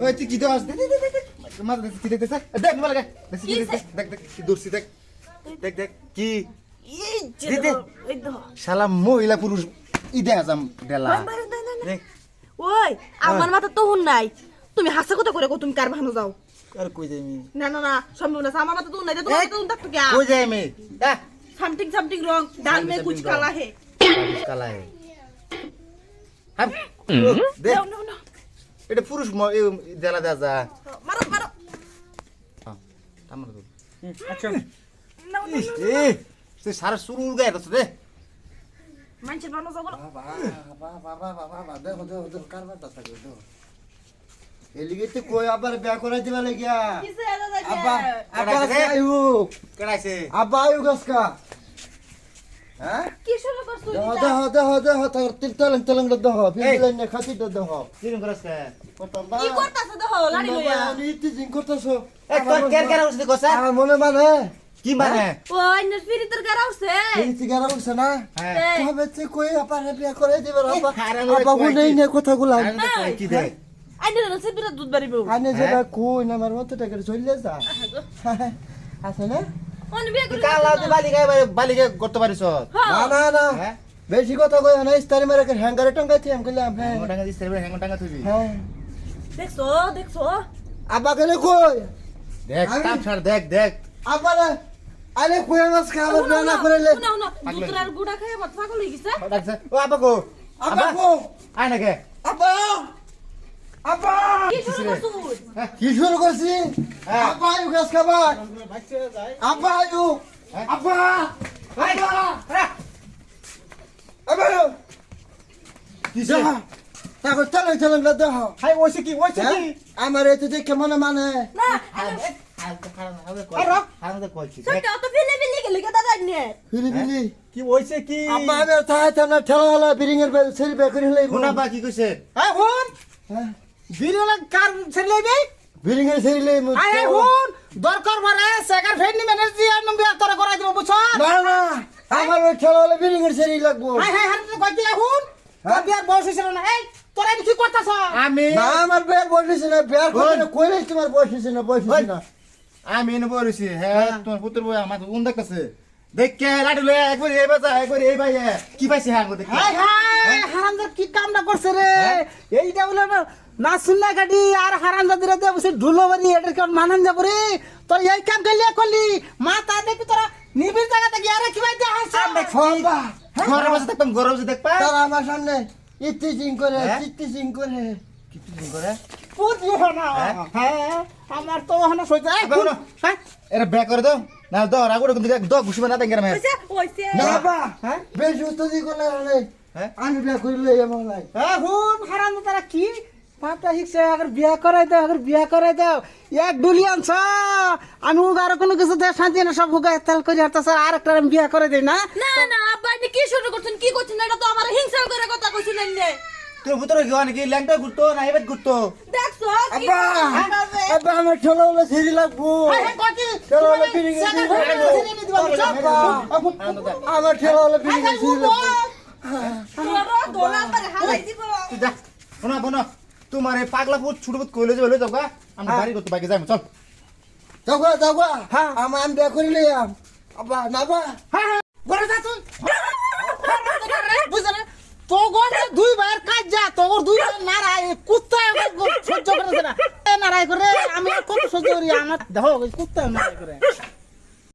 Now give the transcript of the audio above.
ওই তুই কি দেওয়াস দেখ মাথা দেখ কি দেখতেছে দেখ মোবাইল দেখ দেখ কি দেখতেছে দেখ দেখ কি দূরছি দেখ। দেখ দেখ কি? দে, দে। শালা মহিলা পুরুষ ই দেখা যাম ডেলা ওই আমার মাথা তো হুন নাই। তুমি হাসা কথা করে কো তুমি কার ভানো যাও? আর কই যাই আমি? না না না সম্ভব না আমার মাথা তো হুন নাই তোমার মাথা হুন থাকতো কি কই যাই আমি? সামথিং সামথিং রং ডাল মে কুছ কালা হে। কালা হে। হাম। নাও নাও নাও। এটা পুরুষ ম- এ ডেলা দেখা যা। মারো মারো। হ্যাঁ, তো। আচ্ছা। সে সারা শুরু গায়ে আছে রে। মানুষের ভানো যাব না। এলিগেতে কই আবার বিয়া করাই দিবা লাগিয়া। আব্বা আব্বা? আয়ু কেডাইছে আব্বা আয়ু গাছকা হ্যাঁ? কি শুরু করছ? দেহ দেহ দেহ দেহ তার তিল তেলং তেলং দেহ বিলেন নে খাতি দেহ। কিরম করছে কি? করতাছো দেখো লাড়ি লইয়া? আমি ইতি জিং করতেছো। এ তোর কেন কেন উঠছিস কসা আমার মনে মানে? কি মানে? ওই না স্পিরিটের গারা উঠছে এই সিগারা উঠছে না? হ্যাঁ। কই বিয়া দিবা কি? নে কথাগুলা। কি দে আইনে দুধ বাড়িব। আনে যেটা কই না আমার মতো টাকা চলে যা। আছে না? কালা না না না। হ্যাঁ? বেশি কথা কই না ইস্তারি মেরে হ্যাঙ্গারে টঙ্গাইছি আমি কইলাম হ্যাঁ। হ্যাঙ্গো টাঙ্গা দিস রে হ্যাঙ্গো টাঙ্গা তুই হ্যাঁ। দেখছ দেখছ? আব্বা গেলে কই? দেখ আমি- কাম ছাড় দেখ দেখ। আব্বা রে আরে কই মাছ খাওয়া বিয়া না করে লে। শুনো পাগল আর গুড়া খাই আমার পাগল হয়ে গেছে। ও আব্বা গো আব্বা কো। আয় না কে। আব্বা। কি শুরু করছ করছি? হ্যাঁ। আয়ু গাছ আয়ু। কি ওইছে কি? আমার এতে দেখে মনে মানে। কে হইছে কি আব্বা আমি থাই ঠেলা হলা বিরিং এর বেল সেরি বে করে লইব শোনা কি কইছে। হুন বিরিয়ালা কার দরকার সেকার ম্যানেজি আমি বিয়া তোরা করাই দিব বুঝছ? না না আমার ওই ঠেলা হলা বিরিং এর সেরি লাগবো। হাই হাই হাই কই দিয়া হুন? তোর বিয়ার বয়স হইছিল না এই তোরা কি করতাছ? আমি না আমার বের বসেছে না বের করে কই নাই তোমার বসেছে না বসেছে না। আমি এনে বলেছি হ্যাঁ তোমার পুত্র বই আমার উন দেখতেছে। দেখ কে লাডু লয়ে একবার এই বাজা একবার এই ভাই কি পাইছে হ্যাঁ দেখ? হাই হাই হারামজাদ কি কামটা করছে রে? এইটা বলে না শুননা গাড়ি আর হারামজাদিরা দে বসে ঢুলো বানি এটার কেমন মানান যাব রে? তোর এই কাম করলি করলি। মা তা দেখবি তোরা নিবিড় জায়গাতে গিয়ে আরে কি ভাই দেখা হাসছে ফলবা ঘরে বসে দেখতাম ঘরে বসে দেখবা? তার আমার সামনে ইতি জিং করে হ্যাঁ? চিত্তি জিং করে। তুই করে? পুত না? হ্যাঁ? আমার তো হনা সইতে। হ্যাঁ? এরা ব্যাক করে দাও। না দাও রাগুড়ে কিন্তু দ ঘুষি না দেন গ্রামে। ওইছে না বাবা হ্যাঁ? বেশ উত্তর করলে রে হ্যাঁ? আমি বিয়া করিলে আমার লাই। হ্যাঁ হুন হারাম তারা কি? পাপটা শিখছে আগে বিয়া করাই দাও আগে বিয়া করাই দাও। এক ডুলি আনছ আমি উগ আর কোনো কিছু দেয় শান্তি না সব হুগা তেল করে হারতা স্যার আর একটা আমি বিয়া করে দেই না? না না আব্বা আপনি কি শুরু করছেন কি করছেন? এটা তো আমার হিংসা করে কথা কইছিলেন নে তোর পুত্র কি হয় নাকি ল্যাংটা ঘুরতো না এবার ঘুরতো? দেখছ আব্বা? আব্বা আমার ঠেলা হলে সেরি লাগবো। হ্যাঁ, হ্যাঁ, ছেড়ে দিবা, বুঝছ? আব্বা আমার ঠেলা হলে হ্যাঁ, তোরা যা শোনা বোনা তোমার এই পাগলা পুত ছোট পুত কইলে যাবে লই যাও গা। আমরা বাড়ি করতে বাইকে যাই চল। যাওয়া যাওয়া হ্যাঁ। আমার আমি বিয়া করিলে আব্বা না বা হ্যাঁ, হ্যাঁ, ঘরে যা তুই। বুঝলে? তোগর দুই কাজ যা তোগর দুই নারায় কুত্তা সহ্য না। নারায় করে আমি আর কত সহ্য করি আমার দেখো কুত্তা নারায় করে।